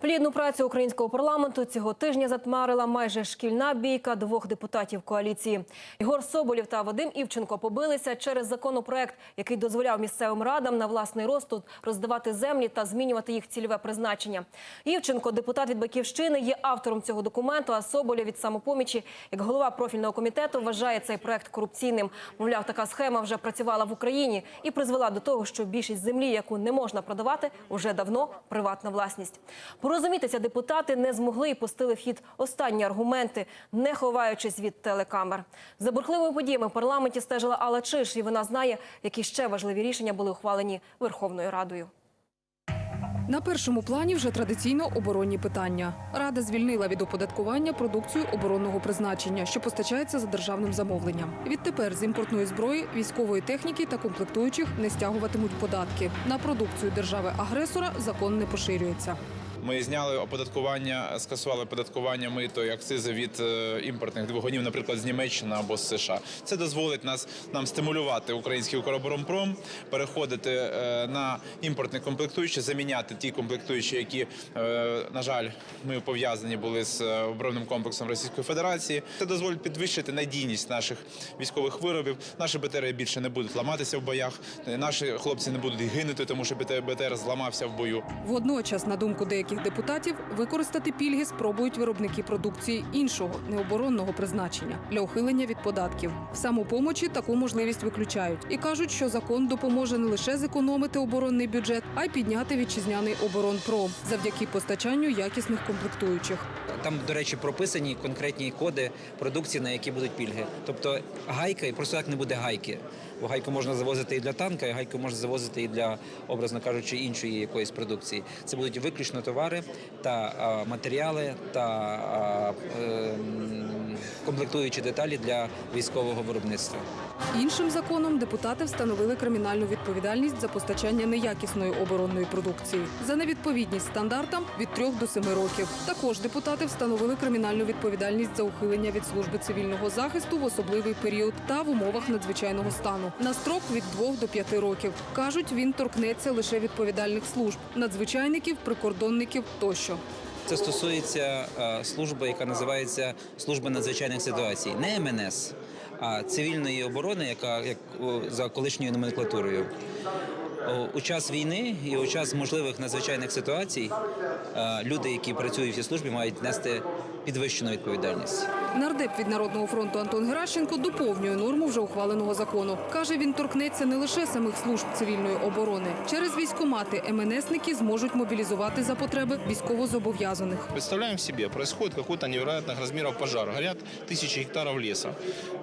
Плідну працю українського парламенту цього тижня затмарила майже шкільна бійка двох депутатів коаліції. Ігор Соболєв та Вадим Івченко побилися через законопроект, який дозволяв місцевим радам на власний розсуд роздавати землі та змінювати їх цільове призначення. Івченко, депутат від батьківщини, є автором цього документу. А Соболєв від самопомічі, як голова профільного комітету, вважає цей проект корупційним. Мовляв, така схема вже працювала в Україні і призвела до того, що більшість землі, яку не можна продавати, уже давно приватна власність. Порозумітися депутати не змогли і пустили в хід останні аргументи, не ховаючись від телекамер. За бурхливими подіями в парламенті стежила Алла Чиш, і вона знає, які ще важливі рішення були ухвалені Верховною Радою. На першому плані вже традиційно оборонні питання. Рада звільнила від оподаткування продукцію оборонного призначення, що постачається за державним замовленням. Відтепер з імпортної зброї, військової техніки та комплектуючих не стягуватимуть податки. На продукцію держави-агресора закон не поширюється. Ми зняли оподаткування, скасували оподаткування мито і акцизи від е, імпортних двигунів, наприклад, з Німеччини або з США. Це дозволить нас нам стимулювати український Укроборонпром, переходити е, на імпортні комплектуючі, заміняти ті комплектуючі, які, е, на жаль, ми пов'язані були з оборонним комплексом Російської Федерації. Це дозволить підвищити надійність наших військових виробів. Наші БТРи більше не будуть ламатися в боях. Наші хлопці не будуть гинути, тому що БТР зламався в бою. Водночас, на думку деяких депутатів, використати пільги спробують виробники продукції іншого необоронного призначення для ухилення від податків. В самопомочі таку можливість виключають і кажуть, що закон допоможе не лише зекономити оборонний бюджет, а й підняти вітчизняний оборонпром завдяки постачанню якісних комплектуючих. Там, до речі, прописані конкретні коди продукції, на які будуть пільги. Тобто гайка і просто так не буде гайки. Бо гайку можна завозити і для танка, і гайку можна завозити і для, образно кажучи, іншої якоїсь продукції. Це будуть виключно товари та матеріали та ем, комплектуючі деталі для військового виробництва. Іншим законом депутати встановили кримінальну відповідальність за постачання неякісної оборонної продукції за невідповідність стандартам від 3 до 7 років. Також депутати встановили кримінальну відповідальність за ухилення від служби цивільного захисту в особливий період та в умовах надзвичайного стану на строк від 2 до 5 років. кажуть, він торкнеться лише відповідальних служб надзвичайників, прикордонників тощо. Це стосується е, служби, яка називається служба надзвичайних ситуацій, не МНС, а цивільної оборони, яка як за колишньою номенклатурою. О, У час війни і у час можливих надзвичайних ситуацій е, люди, які працюють в цій службі, мають нести підвищену відповідальність. Нардеп від народного фронту Антон Геращенко доповнює норму вже ухваленого закону. каже, він торкнеться не лише самих служб цивільної оборони. Через військомати МНСники зможуть мобілізувати за потреби військовозобов'язаних. Представляем себе, происходит какой-то невероятных размеров пожар, горят тысячи гектаров леса.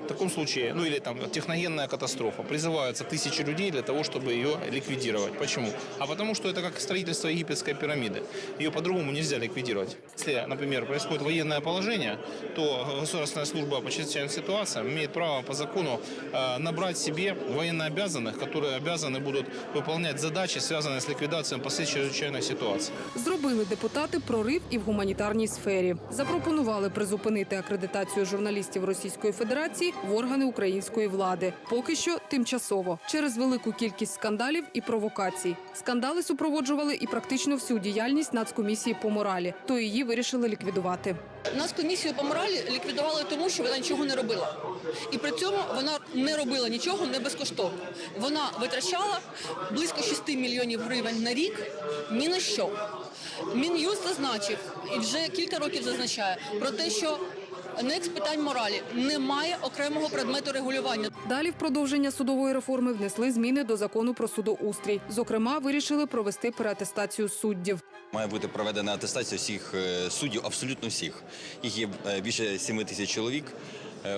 В таком случае, ну или там техногенная катастрофа, призываются тысячи людей для того, чтобы ее ликвидировать. Почему? А потому что это как строительство египетской пирамиды. Ее по-другому нельзя ликвидировать. Если, например, происходит военное положение, то государственная служба по чрезвычайным ситуациям имеет право по закону э, набрать себе военнообязанных, которые обязаны будут выполнять задачи, связанные с ликвидацией последствий чрезвычайных ситуаций. Зробили депутати прорив і в гуманітарній сфері. Запропонували призупинити акредитацію журналістів Російської Федерації в органи української влади. Поки що тимчасово через велику кількість скандалів і провокацій. Скандали супроводжували і практично всю діяльність Нацкомісії по моралі, то її вирішили ліквідувати. Нас комісію по моралі ліквідували тому, що вона нічого не робила. І при цьому вона не робила нічого не безкоштовно. Вона витрачала близько 6 мільйонів гривень на рік ні на що. Мін'юст зазначив і вже кілька років зазначає про те, що НЕК з питань моралі немає окремого предмету регулювання. Далі в продовження судової реформи внесли зміни до закону про судоустрій. Зокрема, вирішили провести переатестацію суддів. Має бути проведена атестація всіх е, суддів, абсолютно всіх. Їх є е, більше 7 тисяч чоловік е,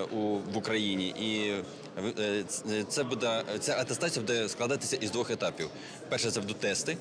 в Україні. І це буде ця атестація буде складатися із двох етапів. Перше, це будуть тести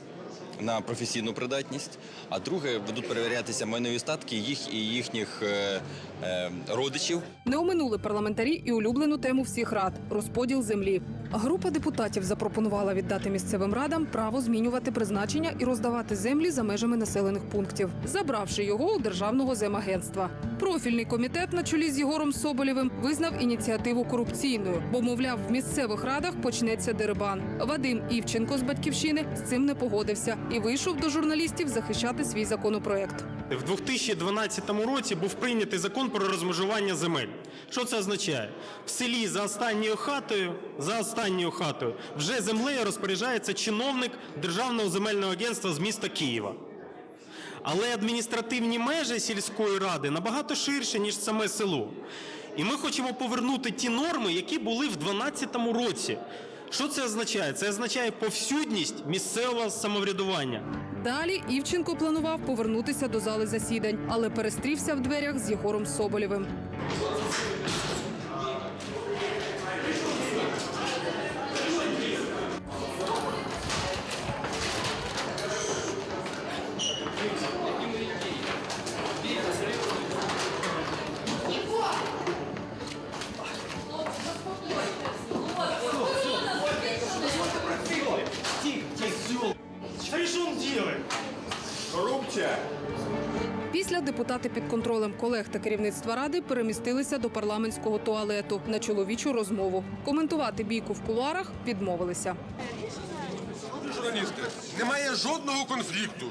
на професійну придатність, а друге будуть перевірятися майнові статки їх і їхніх е, е, родичів. Не оминули парламентарі і улюблену тему всіх рад розподіл землі. Група депутатів запропонувала віддати місцевим радам право змінювати призначення і роздавати землі за межами населених пунктів, забравши його у державного земагентства. Профільний комітет на чолі з Єгором Соболєвим визнав ініціативу корупційною, бо мовляв, в місцевих радах почнеться дерибан. Вадим Івченко з батьківщини з цим не погодився і вийшов до журналістів захищати свій законопроект. В 2012 році був прийнятий закон про розмежування земель. Що це означає? В селі за останньою хатою, за останньою хатою вже землею розпоряджається чиновник Державного земельного агентства з міста Києва. Але адміністративні межі сільської ради набагато ширші, ніж саме село. І ми хочемо повернути ті норми, які були в 2012 році. Що це означає? Це означає повсюдність місцевого самоврядування. Далі Івченко планував повернутися до зали засідань, але перестрівся в дверях з Єгором Соболєвим. Після депутати під контролем колег та керівництва ради перемістилися до парламентського туалету на чоловічу розмову. Коментувати бійку в кулуарах відмовилися. журналісти, немає жодного конфлікту.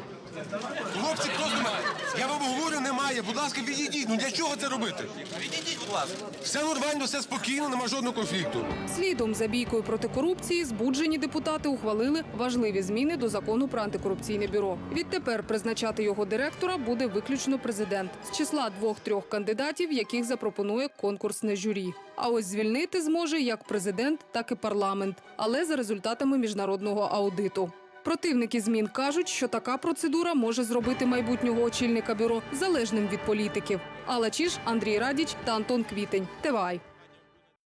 Хлопці просто немає. Я вам говорю, немає. Будь ласка, відійдіть. Ну для чого це робити? Відійдіть, будь ласка. Все нормально, все спокійно, немає жодного конфлікту. Слідом за бійкою проти корупції збуджені депутати ухвалили важливі зміни до закону про антикорупційне бюро. Відтепер призначати його директора буде виключно президент з числа двох-трьох кандидатів, яких запропонує конкурсне журі. А ось звільнити зможе як президент, так і парламент, але за результатами міжнародного аудиту. Противники змін кажуть, що така процедура може зробити майбутнього очільника бюро залежним від політиків. Алла Чіш, Андрій Радіч та Антон Квітень. ТВАЙ.